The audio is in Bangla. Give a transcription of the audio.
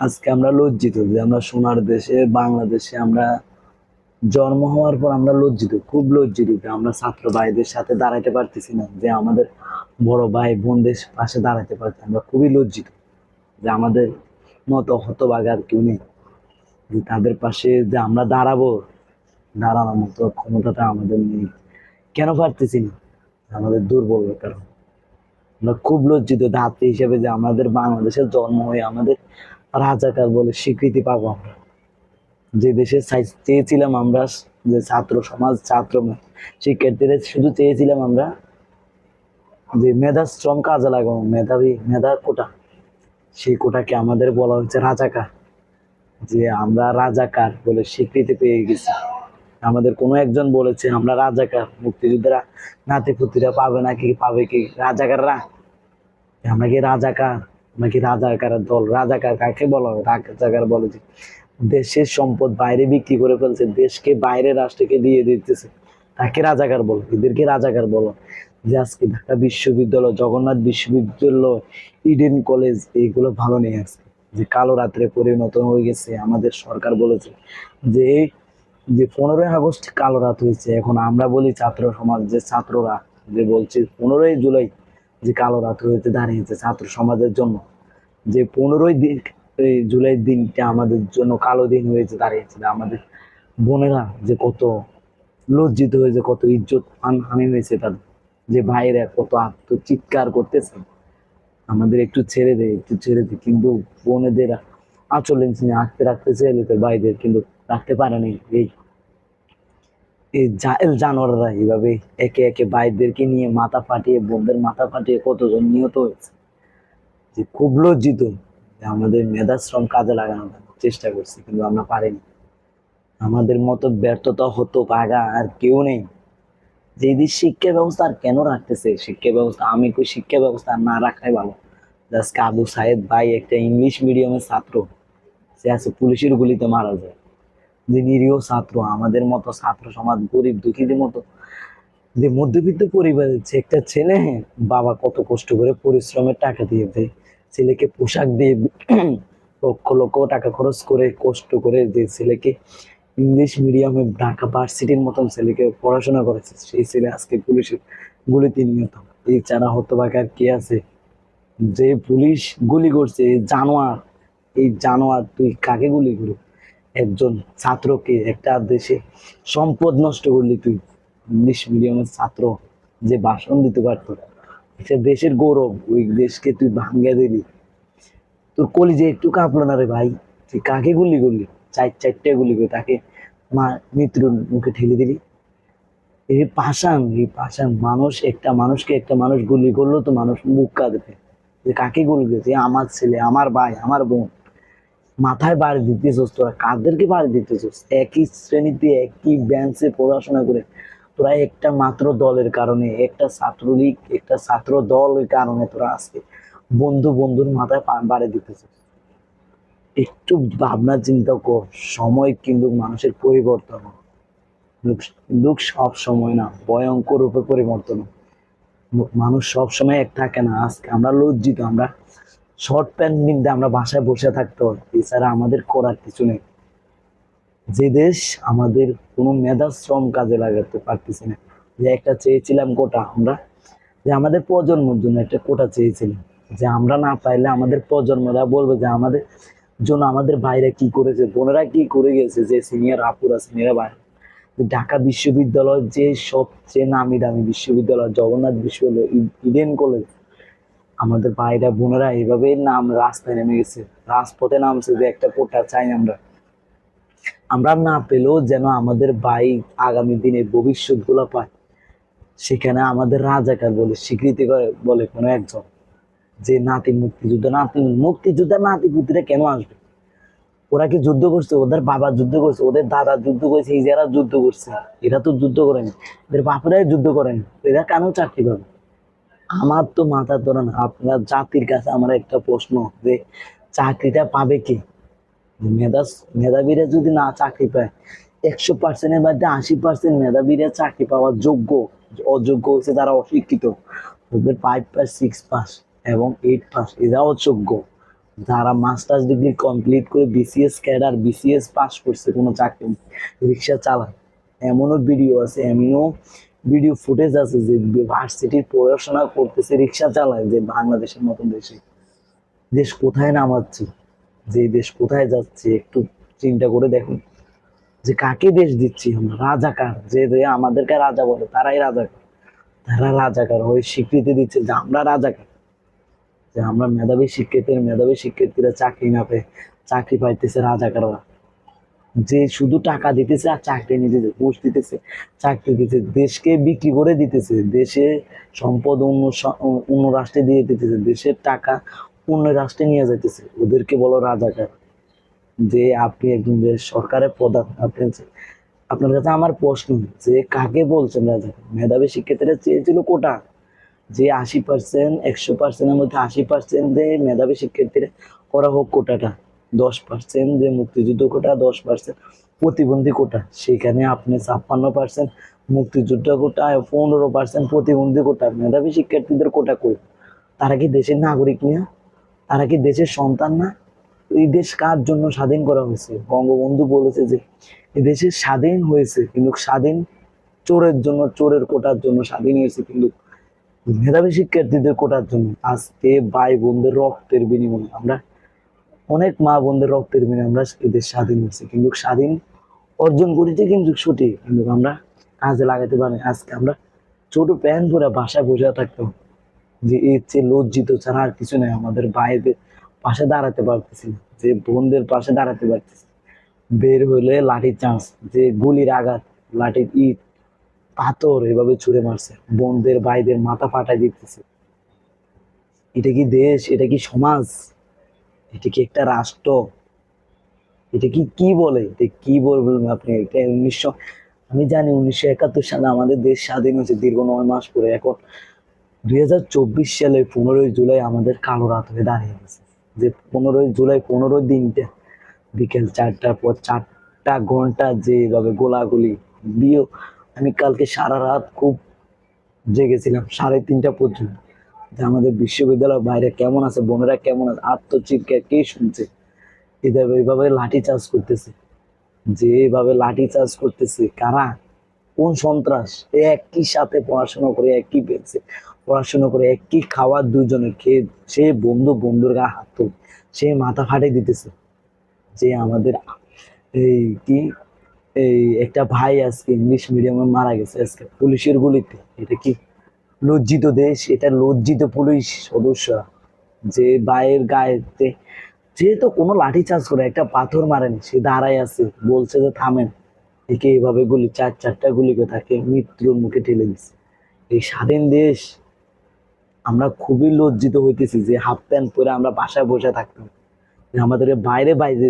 আজকে আমরা লজ্জিত যে আমরা সোনার দেশে, বাংলাদেশে আমরা জন্ম হওয়ার পর আমরা লজ্জিত, খুব লজ্জিত যে আমরা ছাত্র ভাইদের সাথে দাঁড়াইতে পারতেছি না, যে আমাদের বড় ভাই বোনদের পাশে দাঁড়াতে পারছি আমরা খুবই লজ্জিত যে আমাদের মতো হতবাগার কেউ নেই। যে তাদের পাশে যে আমরা দাঁড়াবো, দাঁড়ানোর মতো ক্ষমতাটা আমাদের নেই। কেন পারতেছি না? আমাদের দুর্বলতার কারণ। আমরা খুব লজ্জিত ধাত্রী হিসেবে যে আমাদের বাংলাদেশের জন্ম হয়ে আমাদের রাজাকার বলে স্বীকৃতি পাবো আমরা। যে দেশে চেয়েছিলাম আমরা, যে ছাত্র সমাজ, ছাত্র শিক্ষার্থীরা শুধু চেয়েছিলাম আমরা যে মেধা শ্রম কাজে লাগানো মেধাবী মেধা কোটা। সেই কোটাকে আমাদের বলা হচ্ছে রাজাকার। যে আমরা রাজাকার বলে স্বীকৃতি পেয়ে গেছি। আমাদের কোনো একজন বলেছে, আমরা রাজাকার, মুক্তিযোদ্ধারা নাতি পুতিরা পাবে নাকি পাবে কি রাজাকাররা? আমরা কি রাজাকার? নাকি রাজাকারের দল? রাজাকার কাকে বলা হয়? রাজাকার বলে যে, দেশের সম্পদ বাইরে বিক্রি করে ফেলছে, দেশকে বাইরে রাষ্ট্রকে দিয়ে দিতেছে। তাকে রাজাকার বলো, এদেরকে রাজাকার বলো। যে আজকে ঢাকা বিশ্ববিদ্যালয়, জগন্নাথ বিশ্ববিদ্যালয়, ইডেন কলেজ, এইগুলো ভালো নেই আজকে। যে কালো রাত্রে পরিণত হয়ে গেছে, আমাদের সরকার বলেছে যে যে পনেরোই আগস্ট কালো রাত হয়েছে। এখন আমরা বলি ছাত্র সমাজ, যে ছাত্ররা, যে বলছে পনেরোই জুলাই যে কালো রাত হয়েছে, দাঁড়িয়েছে ছাত্র সমাজের জন্য, যে পনেরোই দিন, এই জুলাই দিনটা আমাদের জন্য কালো দিন হয়েছে দাঁড়িয়েছে আমাদের বোনেরা যে কত লজ্জিত হয়েছে, কত ইজ্জত হানি হয়েছে তাদের। যে ভাইরা কত আত্মচিৎকার করতেছে। আমাদের একটু ছেড়ে দেয় একটু ছেড়ে দেয় কিন্তু বোনেদের নিয়ে আঁকতে রাখতে চাইলে ভাইদের, কিন্তু রাখতে পারেনি। এই জাহেল জানোয়াররা এইভাবে একে একে ভাইদেরকে নিয়ে মাথা ফাটিয়ে, বোনদের মাথা ফাটিয়ে কতজন নিহত হয়েছে? যে খুব লজ্জিত আমাদের মেধাশ্রম কাজে লাগানোর চেষ্টা করছি, কিন্তু আমরা পারিনি। আমাদের মতো ব্যর্থতা হতো পাগা আর কেউ নেই। যে শিক্ষা ব্যবস্থা আর কেন রাখতেছে? শিক্ষা ব্যবস্থা, আমি কই শিক্ষা ব্যবস্থা না রাখাই ভালো। আজকে আবু সাহেদ ভাই একটা ইংলিশ মিডিয়ামের ছাত্র, সে আছে পুলিশের গুলিতে মারা যায়। যে নিরীহ ছাত্র, আমাদের মতো ছাত্র সমাজ, গরিব দুঃখীদের মতো। যে মধ্যবিত্ত পরিবারের যে একটা ছেলে, বাবা কত কষ্ট করে পরিশ্রমের টাকা দিয়ে দেয়। ছেলেকে পোশাক দিয়ে লক্ষ লক্ষ টাকা খরচ করে, কষ্ট করে যে ছেলেকে ইংলিশ মিডিয়ামে ঢাকা ভার্সিটির মতন ছেলেকে পড়াশোনা করেছে, সেই ছেলে আজকে পুলিশের গুলিতে নিহত। এছাড়া হতবাকার কে আছে? যে পুলিশ গুলি করছে, এই জানোয়ার। এই জানোয়ার, তুই কাকে গুলি করবি? একজন ছাত্রকে একটা দেশে সম্পদ নষ্ট করলি তুই ইংলিশ মিডিয়ামের ছাত্র যে ভাষণ দিতে পারত একটা দেশের গৌরব, ওই দেশকে তুই ভাঙ্গিয়ে দিলি। তোর কলিজে একটু কাঁপলো না রে ভাই? তুই কাকে গুলি করলি? চার চারটে গুলি করে তাকে মা মৃত্যুর মুখে ঠেলে দিলি? এই পাষাণ এই পাষাণ মানুষ, একটা মানুষকে একটা মানুষ গুলি করল তো মানুষ মুখ কাঁদবে। যে কাকে গুলি করেছে আমার ছেলে, আমার ভাই, আমার বোন। মাথায় বাড়ি দিতেছস তোরা, কাদেরকে বাড়ি দিতেছস? একই শ্রেণীতে, একই বেঞ্চে পড়াশোনা করে। তোরা একটা মাত্র দলের কারণে, একটা ছাত্রলীগ, একটা ছাত্র দলের কারণে তোরা আজকে বন্ধু বন্ধুর মাথায় বাড়ি দিতেছস। একটু ভাবনা চিন্তা কর, সময় কিন্তু মানুষের পরিবর্তন লোক সব সময় না, ভয়ঙ্কর রূপে পরিবর্তন মানুষ সব সময় এক থাকে না, আজকে আমরা লজ্জিত, আমরা শর্ট প্যান্ট নিতে আমরা বাসায় বসে থাকতে হয় এছাড়া আমাদের করার কিছু নেই। যে দেশ আমাদের কোনো মেধা, শ্রম কাজে লাগাতে পারতেছে না। যে একটা চেয়েছিলাম কোটা আমরা, যে আমাদের প্রজন্মের জন্য একটা কোটা চেয়েছিলাম। যে আমরা না পাইলে আমাদের প্রজন্মরা বলবে যে আমাদের জন্য আমাদের বাইরে কি করেছে, বোনেরা কি করে গেছে, যে সিনিয়র আপুরা সিনিয়র বাইরে ঢাকা বিশ্ববিদ্যালয় যে সবচেয়ে নামি দামি বিশ্ববিদ্যালয়, জগন্নাথ বিশ্ববিদ্যালয়, ইডেন কলেজ আমাদের ভাইরা, বোনেরা এইভাবে নাম, রাস্তায় নেমে গেছে। রাজপথে নামছে যে একটা কোটা চাই আমরা। আমরা না পেলেও যেন আমাদের ভাই আগামী দিনে ভবিষ্যৎ গুলো পায়। সেখানে আমাদের রাজাকার বলে স্বীকৃতি করে বলে কোনো একজন। যে নাতি মুক্তিযুদ্ধ নাতি মুক্তিযুদ্ধ নাতি পুতিরা কেন আসবে? ওরা কি যুদ্ধ করছে? ওদের বাবা যুদ্ধ করছে, ওদের দাদা যুদ্ধ করেছে ইজারা যুদ্ধ করছে, এরা তো যুদ্ধ করেনি। এদের বাপরাই যুদ্ধ করেনি, এরা কেন চাকরি পাবে? আমার তো মাথা ধরে না আপনার জাতির কাছে আমার একটা প্রশ্ন যে চাকরিটা পাবে কি? মেধা, মেধাবীরা যদি না চাকরি পায়, একশো পার্সেন্টের মধ্যে আশি পার্সেন্ট মেধাবীরা চাকরি পাওয়ার যোগ্য, অযোগ্য হচ্ছে তারা অশিক্ষিত। ওদের ফাইভ পাস সিক্স পাস এবং এইট পাস এরা অযোগ্য যারা মাস্টার্স ডিগ্রি কমপ্লিট করে বিসিএস ক্যাডার বিসিএস পাস করছে কোনো চাকরি, রিক্সা চালায়, এমনও ভিডিও আছে, এমনও ভিডিও ফুটেজ আছে যে ভার্সিটির পড়াশোনা করতেছে রিক্সা চালায় যে বাংলাদেশের মতন দেশে। দেশ কোথায় নামাচ্ছে? যে দেশ কোথায় যাচ্ছে? একটু চিন্তা করে দেখুন। যে কাকে দেশ দিচ্ছি আমরা? রাজাকার। যে আমাদেরকে রাজা বলে, তারাই রাজাকার। তারা রাজাকার হয়ে স্বীকৃতি দিচ্ছে যে আমরা রাজাকার। যে আমরা মেধাবী শিক্ষার্থীর মেধাবী শিক্ষার্থীরা চাকরি না পেয়ে চাকরি পাইতেছে রাজাকাররা। যে শুধু টাকা দিতেছে আর চাকরি নিতেছে ঘুষ দিতেছে, চাকরি দিতেছে, দেশকে বিক্রি করে দিতেছে, দেশে সম্পদ অন্য অন্য রাষ্ট্রে দিয়ে দিতেছে, দেশের টাকা অন্য রাষ্ট্রে নিয়ে যাইতেছে। ওদেরকে বলো রাজাকার, যে আপনি একজন যে সরকারের প্রধান, আপনি আপনার কাছে আমার প্রশ্ন, যে কাকে বলছেন রাজাকার? মেধাবী শিক্ষার্থীরা চেয়েছিল কোটা, যে আশি পার্সেন্ট একশো পার্সেন্টের মধ্যে আশি পার্সেন্ট মেধাবী শিক্ষার্থীরা করা হোক কোটাটা। দশ পার্সেন্ট যে মুক্তিযুদ্ধ কোটা, দশ পার্সেন্ট প্রতিবন্ধী কোটা। সেখানে আপনি ছাপ্পান্ন পার্সেন্ট মুক্তিযুদ্ধ কোটা, পনেরো পার্সেন্ট প্রতিবন্ধী কোটা। মেধাবী শিক্ষার্থীদের কোটা কই? তারা কি দেশের নাগরিক নিয়ে তারা কি দেশের সন্তান না? এই দেশ কার জন্য স্বাধীন করা হয়েছে? বঙ্গবন্ধু বলেছে যে, এই দেশে স্বাধীন হয়েছে কিন্তু স্বাধীন চোরের জন্য, চোরের কোটার জন্য স্বাধীন হয়েছে কিন্তু মেধাবী শিক্ষার্থীদের কোটার জন্য। আজকে ভাই বোনদের রক্তের বিনিময়ে আমরা অনেক মা বোনদের রক্তের বিনিময়ে আমরা এদের স্বাধীন হয়েছে। কিন্তু স্বাধীন অর্জন করেছি কিন্তু সঠিক। কিন্তু আমরা কাজে লাগাতে পারি আজকে আমরা ছোট প্যান্ট পরে বাসায় বসে থাকতাম যে এর চেয়ে লজ্জিত ছাড়া আর কিছু নেই। আমাদের ভাইদের পাশে দাঁড়াতে পারতেছি যে বোনদের পাশে দাঁড়াতে পারতেছি বের হলে লাঠির চান্স, যে গুলির আঘাত, লাঠির ইট, পাথর এভাবে ছুঁড়ে মারছে। বোনদের ভাইদের মাথা ফাটাই দিতেছে। এটা কি দেশ? এটা কি সমাজ? এটা কি একটা রাষ্ট্র? এটা কি কি বলে? এটা কি বলবেন আপনি? এটা উনিশশো, আমি জানি উনিশশো একাত্তর সালে আমাদের দেশ স্বাধীন হয়েছে দীর্ঘ নয় মাস পরে। এখন দুই হাজার চব্বিশ সালে পনেরোই জুলাই আমাদের কালো রাত হয়ে দাঁড়িয়ে গেছে। যে পনেরোই জুলাই, পনেরো দিনটা, বিকেল চারটার পর চারটা ঘণ্টা যেভাবে গোলাগুলি বিয়ে আমি কালকে সারা রাত খুব জেগেছিলাম, সাড়ে তিনটা পর্যন্ত। যে আমাদের বিশ্ববিদ্যালয় বাইরে কেমন আছে, বোনেরা কেমন আছে, আত্মচিৎকার কে শুনছে? এদের এইভাবে লাঠি চার্জ করতেছে। যে এইভাবে লাঠি চার্জ করতেছে, কারা? কোন সন্ত্রাস? একই সাথে পড়াশোনা করে, একই পেয়েছে পড়াশোনা করে, একই খাওয়ার দুজনে খেয়ে সে বন্ধু বন্ধুর গা হাত সে মাথা ফাটে দিতেছে। যে আমাদের এই কি? এই একটা ভাই আজকে ইংলিশ মিডিয়ামে মারা গেছে, আজকে পুলিশের গুলিতে। এটা কি? লজ্জিত দেশ, এটা লজ্জিত পুলিশ সদস্যরা যে ভাইয়ের গায়েতে, যেহেতু কোনো লাঠি চার্জ করে, একটা পাথর মারেনি, সে দাঁড়ায় আছে, বলছে যে থামেন। একে এভাবে গুলি, চার চারটা গুলিকে তাকে মৃত্যুর মুখে ঠেলে দিচ্ছে এই স্বাধীন দেশ, আমরা খুবই লজ্জিত হইতেছি যে হাফ প্যান্ট পরে আমরা বাসায় বসে থাকতাম। আমাদের বাইরে বাইরে